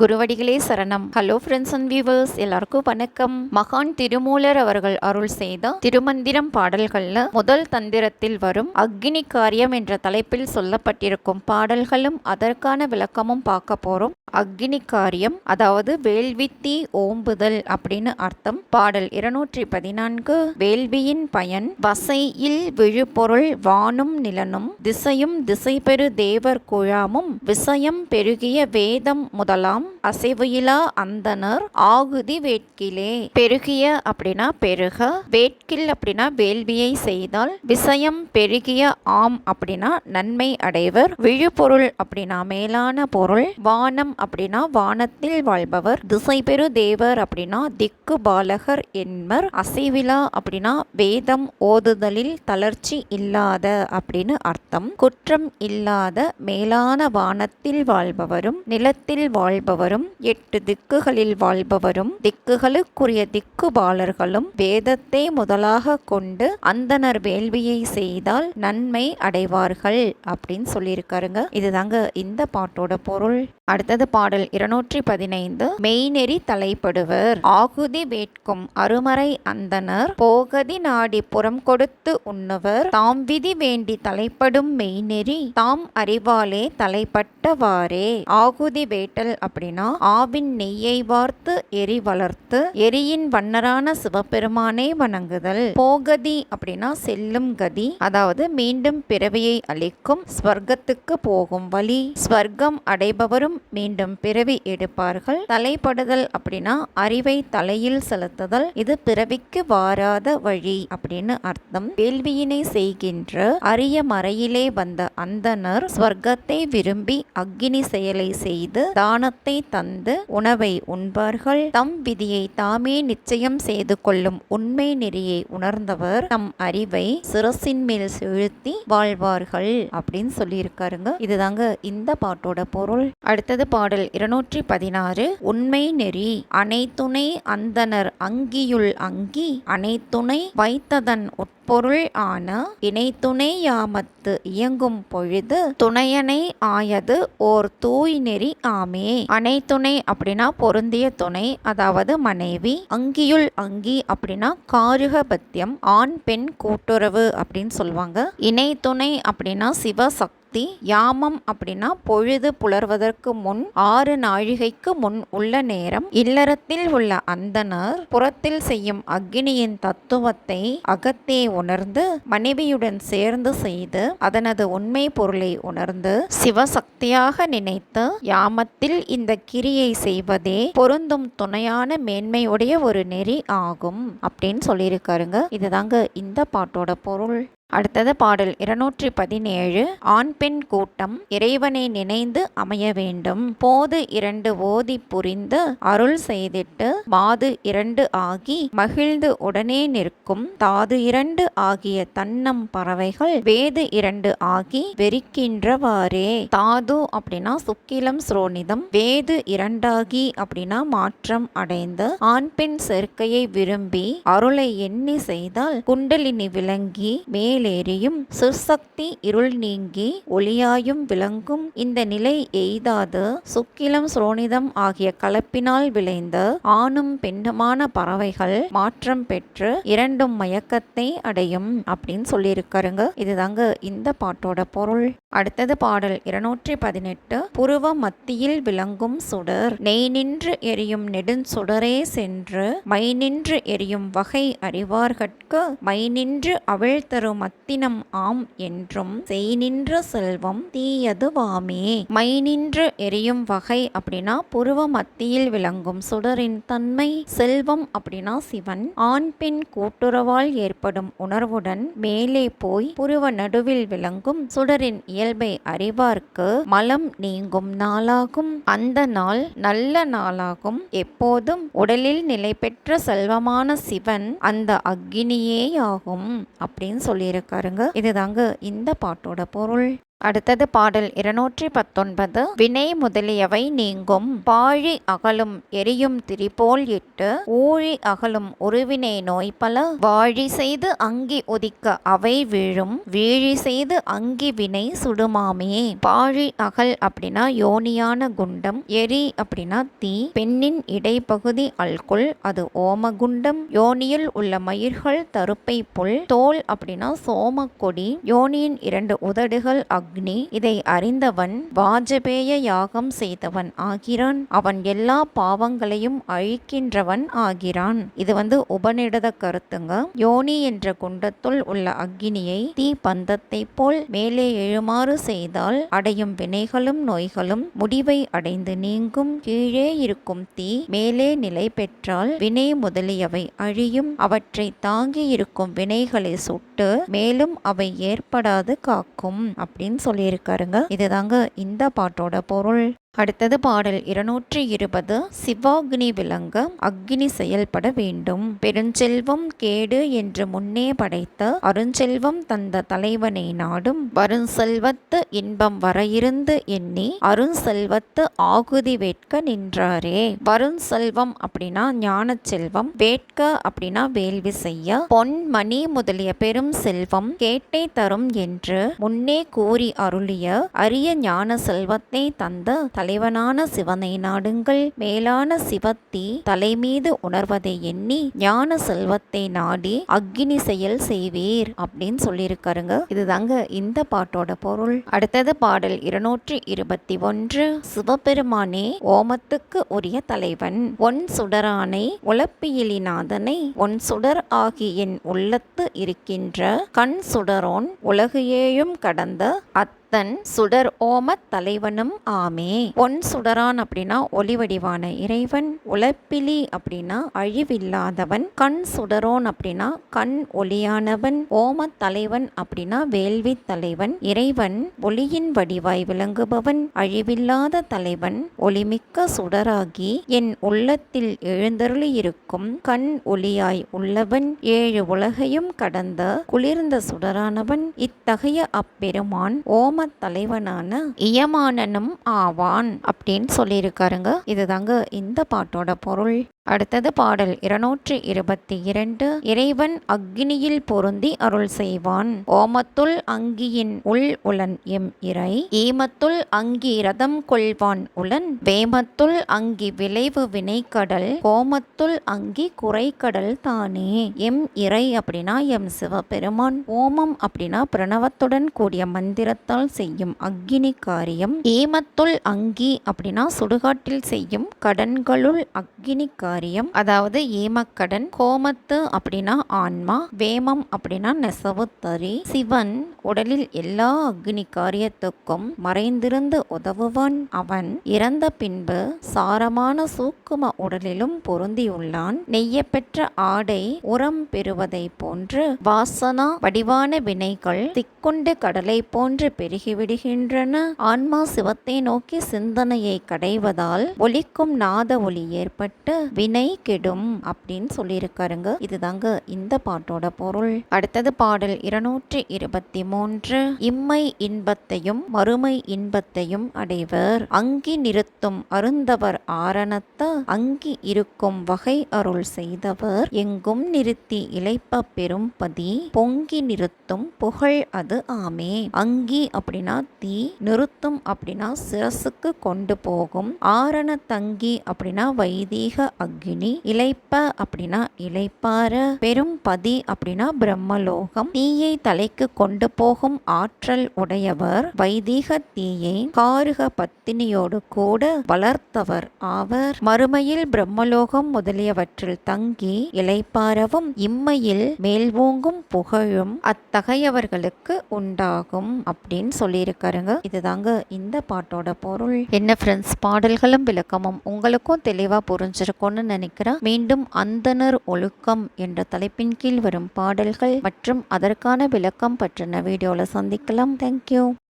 குருவடிகளே சரணம். Hello friends and viewers எல்லாருக்கும் வணக்கம். மகான் திருமூலர் அவர்கள் அருள் செய்த திருமந்திரம் பாடல்கள்ல முதல் தந்திரத்தில் வரும் அக்னி காரியம் என்ற தலைப்பில் சொல்லப்பட்டிருக்கும் பாடல்களும் அதற்கான விளக்கமும் பார்க்க போறோம். அக்னி காரியம் அதாவது வேள்வித்தி ஓம்புதல் அப்படின்னு அர்த்தம். பாடல் இருநூற்றி பதினான்கு வேள்வியின் பயன் வசையில் விழுபொருள் வானும் நிலனும் திசையும் திசை பெரு தேவர் குழாமும் விசயம் பெருகிய வேதம் முதலாம் அசைவுயிலா அந்தனர் ஆகுதி வேட்கிலே. பெருகிய அப்படின்னா பெருக வேட்கில் அப்படின்னா வேள்வியை செய்தால் விசயம் பெருகிய ஆம் அப்படின்னா நன்மை அடைவர். விழுபொருள் அப்படின்னா மேலான பொருள் வானம் அப்படின்னா வானத்தில் வாழ்பவர். திசை பெரு தேவர் அப்படின்னா திக்கு பாலகர் என்பர். அசைவிலா அப்படின்னா வேதம் ஓதுதலில் தளர்ச்சி இல்லாத அப்படின்னு அர்த்தம். குற்றம் இல்லாத மேலான வானத்தில் வாழ்பவரும் நிலத்தில் வாழ்பவர் வாழ்பவரும் எட்டு திக்குகளில் வாழ்பவரும் திக்குகளுக்குரிய திக்கு பாலர்களும் வேதத்தை முதலாக கொண்டு அந்தனர் வேள்வியை செய்தால் நன்மை அடைவார்கள் அப்படின்னு சொல்லியிருக்காருங்க. இதுதாங்க இந்த பாட்டோட பொருள். அடுத்தது பாடல் இருநூற்றி பதினைந்து மெய்நெறி தலைப்படுவர். ஆகுதி வேட்கும் அருமறை அந்தனர் போகதி நாடி புறம் கொடுத்து உண்ணுவர். தாம் விதி வேண்டி தலைப்படும் மெய்நெறி தாம் அறிவாலே தலைப்பட்டவாறே. ஆகுதி வேட்டல் அப்படி அப்படின்னா ஆவின் நெய்யை வார்த்து எரி வளர்த்து எரியின் வண்ணரான சிவபெருமானே வணங்குதல். போகதி அப்படின்னா செல்லும் கதி. அதாவது மீண்டும் பிறவியை அளிக்கும் ஸ்வர்க்கத்துக்கு போகும் வழி. ஸ்வர்க்கம் அடைபவரும் மீண்டும் பிறவி எடுப்பார்கள். தலைப்படுதல் அப்படின்னா அறிவை தலையில் செலுத்துதல். இது பிறவிக்கு வாராத வழி அப்படின்னு அர்த்தம். வேள்வியினை செய்கின்ற அரிய மறையிலே வந்த அந்தனர் ஸ்வர்க்கத்தை விரும்பி அக்னி செயலை செய்து தானத்தை தந்து உணவை உண்பார்கள். தம் விதியை தாமே நிச்சயம் செய்து கொள்ளும் உண்மை நெறியை உணர்ந்தவர் தம் அறிவை சிரசின் மேல் செலுத்தி வாழ்வார்கள் அப்படின்னு சொல்லியிருக்காருங்க. இதுதாங்க இந்த பாட்டோட பொருள். அடுத்தது பாடல் இருநூற்றி பதினாறு. உண்மை நெறி அனைத்துணை அந்தனர் அங்கியுள் அங்கி அனைத்துணை வைத்ததன் பொருள் ஆன இணைத்துணை யாமத்து இயங்கும் பொழுது துணையனை ஆயது ஓர் தூய் நெறி ஆமே. அனைத்துணை அப்படின்னா பொருந்திய துணை அதாவது மனைவி. அங்கியுள் அங்கி அப்படின்னா காருகபத்தியம் ஆண் பெண் கூட்டுறவு அப்படின்னு சொல்லுவாங்க. இணைத்துணை அப்படின்னா சிவசக்தி சக்தி யாமம் அப்படின்னா பொழுது புலர்வதற்கு முன் ஆறு நாழிகைக்கு முன் உள்ள நேரம். இல்லறத்தில் உள்ள அந்தனர் புறத்தில் செய்யும் அக்னியின் தத்துவத்தை அகத்தே உணர்ந்து மனைவியுடன் சேர்ந்து செய்து அதனது உண்மை பொருளை உணர்ந்து சிவசக்தியாக நினைத்து யாமத்தில் இந்த கிரியை செய்வதே பொருந்தும் துணையான மேன்மையுடைய ஒரு நெறி ஆகும் அப்படின்னு சொல்லியிருக்காருங்க. இதுதாங்க இந்த பாட்டோட பொருள். அடுத்தது பாடல் இருநூற்றி பதினேழு ஆண் பெண் கூட்டம் இறைவனை நினைந்து அமைய வேண்டும். போது இரண்டு ஓதி புரிந்து அருள் செய்திட்டு மாது இரண்டு ஆகி மகிழ்ந்து உடனே நிற்கும். தாது இரண்டு ஆகிய தன்னம் பறவைகள் வேது இரண்டு ஆகி வெறிக்கின்றவாறே. தாது அப்படின்னா சுக்கிலம் ஸ்ரோனிதம் வேது இரண்டாகி அப்படின்னா மாற்றம் அடைந்து ஆண் பெண் சேர்க்கையை விரும்பி அருளை எண்ணி செய்தால் குண்டலினி விளங்கி மே மேலேறியும் சுசக்தி இருள் நீங்கி ஒளியாயும் விளங்கும் இந்த நிலை எய்தாது. சுக்கிலம் சுரோனிதம் ஆகிய கலப்பினால் விளைந்த ஆணும் பெண்ணுமான பறவைகள் மாற்றம் பெற்று இரண்டும் மயக்கத்தை அடையும் அப்படின்னு சொல்லியிருக்காருங்க. இதுதாங்க இந்த பாட்டோட பொருள். அடுத்தது பாடல் இருநூற்றி பதினெட்டு புருவ மத்தியில் விளங்கும் சுடர். நெய் நின்று எரியும் நெடுஞ்சுடரே சென்று மை நின்று எரியும் வகை அறிவார்கட்கு. மை நின்று அவிழ்த்தரும் மத்தினம் ஆம் என்றும் செய் நின்ற செல்வம் தீயது வாமே. மை நின்று எரியும் வகை அப்படின்னா புருவ மத்தியில் விளங்கும் சுடரின் தன்மை. செல்வம் அப்படின்னா சிவன். ஆண் பெண் கூட்டுறவால் ஏற்படும் உணர்வுடன் மேலே போய் புருவ நடுவில் விளங்கும் சுடரின் இயல்பை அறிவார்க்கு மலம் நீங்கும் நாளாகும். அந்த நாள் நல்ல நாளாகும். எப்போதும் உடலில் நிலை பெற்ற செல்வமான சிவன் அந்த அக்னியே ஆகும் அப்படின்னு சொல்லியிருக்காருங்க இதுதாங்க இந்த பாட்டோட பொருள். அடுத்தது பாடல் இருநூற்றி பத்தொன்பது வினை முதலியவை நீங்கும். பாழி அகலும் எரியும் திரிபோல் இட்டு ஊழி அகலும் உருவினை நோய் பல. வாழி செய்து அங்கி உதிக்க அவை வீழும் வீழி செய்து அங்கி வினை சுடுமாமே. பாழி அகல் அப்படின்னா யோனியான குண்டம் எரி அப்படின்னா தீ. பெண்ணின் இடைப்பகுதி அல்குள் அது ஓம குண்டம் யோனியில் உள்ள மயிர்கள் தருப்பை புல். தோல் அப்படின்னா சோமக்கொடி. யோனியின் இரண்டு உதடுகள் அக்னி இதை அறிந்தவன் வாஜபேய யாகம் செய்தவன் ஆகிறான். அவன் எல்லா பாவங்களையும் அழிக்கின்றவன் ஆகிறான். இது வந்து உபநிடத கருத்துங்க. யோனி என்ற குண்டத்துள் உள்ள அக்னியை தீ பந்தத்தை போல் மேலே எழுமாறு செய்தால் அடையும் வினைகளும் நோய்களும் முடிவை அடைந்து நீங்கும். கீழே இருக்கும் தீ மேலே நிலை பெற்றால் வினை முதலியவை அழியும். அவற்றை தாங்கி இருக்கும் வினைகளை சுட்டு மேலும் அவை ஏற்படாது காக்கும். அப்படின்னு சொல்லியிருக்காருங்க. இதுதாங்க இந்த பாட்டோட பொருள். அடுத்தது பாடல் இருநூற்றி இருபது சிவாக்னி விளங்க அக்னி செயல்பட வேண்டும். பெருஞ்செல்வம் கேடு என்று முன்னே படைத்த அருஞ்செல்வம் தந்த தலைவனை நாடும் வருஞ்செல்வத்து இன்பம் வர இருந்து எண்ணி அருஞ்செல்வத்து ஆகுதி வேட்க நின்றாரே. வருஞ்செல்வம் அப்படின்னா ஞான செல்வம் வேட்க அப்படின்னா வேள்வி செய்ய. பொன் மணி முதலிய பெரும் செல்வம் கேட்டை தரும் என்று முன்னே கூறி அருளிய அரிய ஞான செல்வத்தை தந்த தலைவனான சிவனை நாடுங்கள் மேலான சிவத்தி தலைமீது உணர்வதை எண்ணி ஞான செல்வத்தை நாடி அக்னி செயல் செய்வீர் அப்படின்னு சொல்லியிருக்காருங்க. இதுதாங்க இந்த பாட்டோட பொருள். அடுத்தது பாடல் இருநூற்றி இருபத்தி ஒன்று சிவபெருமானே ஓமத்துக்கு உரிய தலைவன். ஒன் சுடரானை உழப்பியிலிநாதனை ஒன் சுடர் ஆகி என் உள்ளத்து இருக்கின்ற கண் சுடரோன் உலகையேயும் கடந்த அத் தன் சுடர் ஓமத் தலைவனும் ஆமே. பொன் சுடரான் அப்படின்னா ஒளிவடிவான இறைவன் உழப்பிலி அப்படின்னா அழிவில்லாதவன் கண் சுடரோன் அப்படின்னா கண் ஒளியானவன் ஓமத் தலைவன் அப்படின்னா வேள்வி தலைவன் இறைவன் ஒளியின் வடிவாய் விளங்குபவன் அழிவில்லாத தலைவன் ஒளிமிக்க சுடராகி என் உள்ளத்தில் எழுந்தருளி இருக்கும் கண் ஒளியாய் உள்ளவன் ஏழு உலகையும் கடந்த குளிர்ந்த சுடரானவன் இத்தகைய அப்பெருமான் ஓம தலைவனான இயமானனும் ஆவான் அப்படின்னு சொல்லியிருக்காருங்க. இதுதாங்க இந்த பாட்டோட பொருள். அடுத்தது பாடல் இருநூற்றி இருபத்தி இரண்டு இறைவன் அக்னியில் பொருந்தி அருள் செய்வான். ஓமத்துள் அங்கியின் உள் உளன் எம் இறை. ஈமத்துள் அங்கி ரதம் கொள்வான் உளன் வேமத்துள் அங்கி விளைவு வினைக்கடல். கோமத்துள் அங்கி குறைக்கடல் தானே எம் இறை அப்படின்னா எம் சிவபெருமான். ஓமம் அப்படின்னா பிரணவத்துடன் கூடிய மந்திரத்தால் சுடுகாட்டினால் செய்யும் அக்னி காரியம் ஈமத்துள் அங்கி அப்படின்னா சுடுகாட்டில் செய்யும் கடன்களுள் அக்னி காரியம். அதாவது ஏமக்கடன் கோமத்து அப்படின்னா ஆன்மா வேமம் அப்படின்னா நெசவு தறி. சிவன் உடலில் எல்லா அக்னி காரியத்துக்கும் மறைந்திருந்து உதவுவான். அவன் இறந்த பின்பு சாரமான சூக்கும உடலிலும் பொருந்தியுள்ளான். நெய்யப்பெற்ற ஆடை உரம் பெறுவதை போன்று வாசனா வடிவான வினைகள் திக்குண்டு கடலை போன்று பெரிய பெருகிவிடுகின்றன ஆன்மா சிவத்தை நோக்கி சிந்தனையை கடைவதால் ஒலிக்கும் நாத ஒளி ஏற்பட்டு வினை கெடும் அப்படின்னு சொல்லியிருக்காருங்க. இதுதாங்க இந்த பாட்டோட பொருள். அடுத்தது பாடல் இருநூற்றி இருபத்தி மூன்று. இம்மை இன்பத்தையும் மறுமை இன்பத்தையும் அடைவர். அங்கி நிறுத்தும் அருந்தவர் ஆரணத்த அங்கி இருக்கும் வகை அருள் செய்தவர். எங்கும் நிறுத்தி இழைப்ப பெரும் பதி பொங்கி நிறுத்தும் புகழ் அது ஆமே. அங்கி அப்படின்னா தீ நிறுத்தும் அப்படின்னா சிரசுக்கு கொண்டு போகும். ஆரண தங்கி அப்படின்னா வைதீக அக்னி இழைப்ப அப்படின்னா இளைப்பார பெரும் பதி அப்படின்னா பிரம்மலோகம். தீயை தலைக்கு கொண்டு போகும் ஆற்றல் உடையவர் வைதீக தீயை காருக பத்தினியோடு கூட வளர்த்தவர் ஆவர். மறுமையில் பிரம்மலோகம் முதலியவற்றில் தங்கி இழைப்பாரவும் இம்மையில் மேல்வோங்கும் புகழும் அத்தகையவர்களுக்கு உண்டாகும். அப்படின்னு சொல்லியிருக்காருங்க. இதுதாங்க இந்த பாட்டோட பொருள். என்ன ஃப்ரெண்ட்ஸ் பாடல்களும் விளக்கமும் உங்களுக்கும் தெளிவா புரிஞ்சிருக்கும்னு நினைக்கிறேன். மீண்டும் அந்தனர் ஒழுக்கம் என்ற தலைப்பின் கீழ் வரும் பாடல்கள் மற்றும் அதற்கான விளக்கம் பற்றின வீடியோவில் சந்திக்கலாம். தேங்க்யூ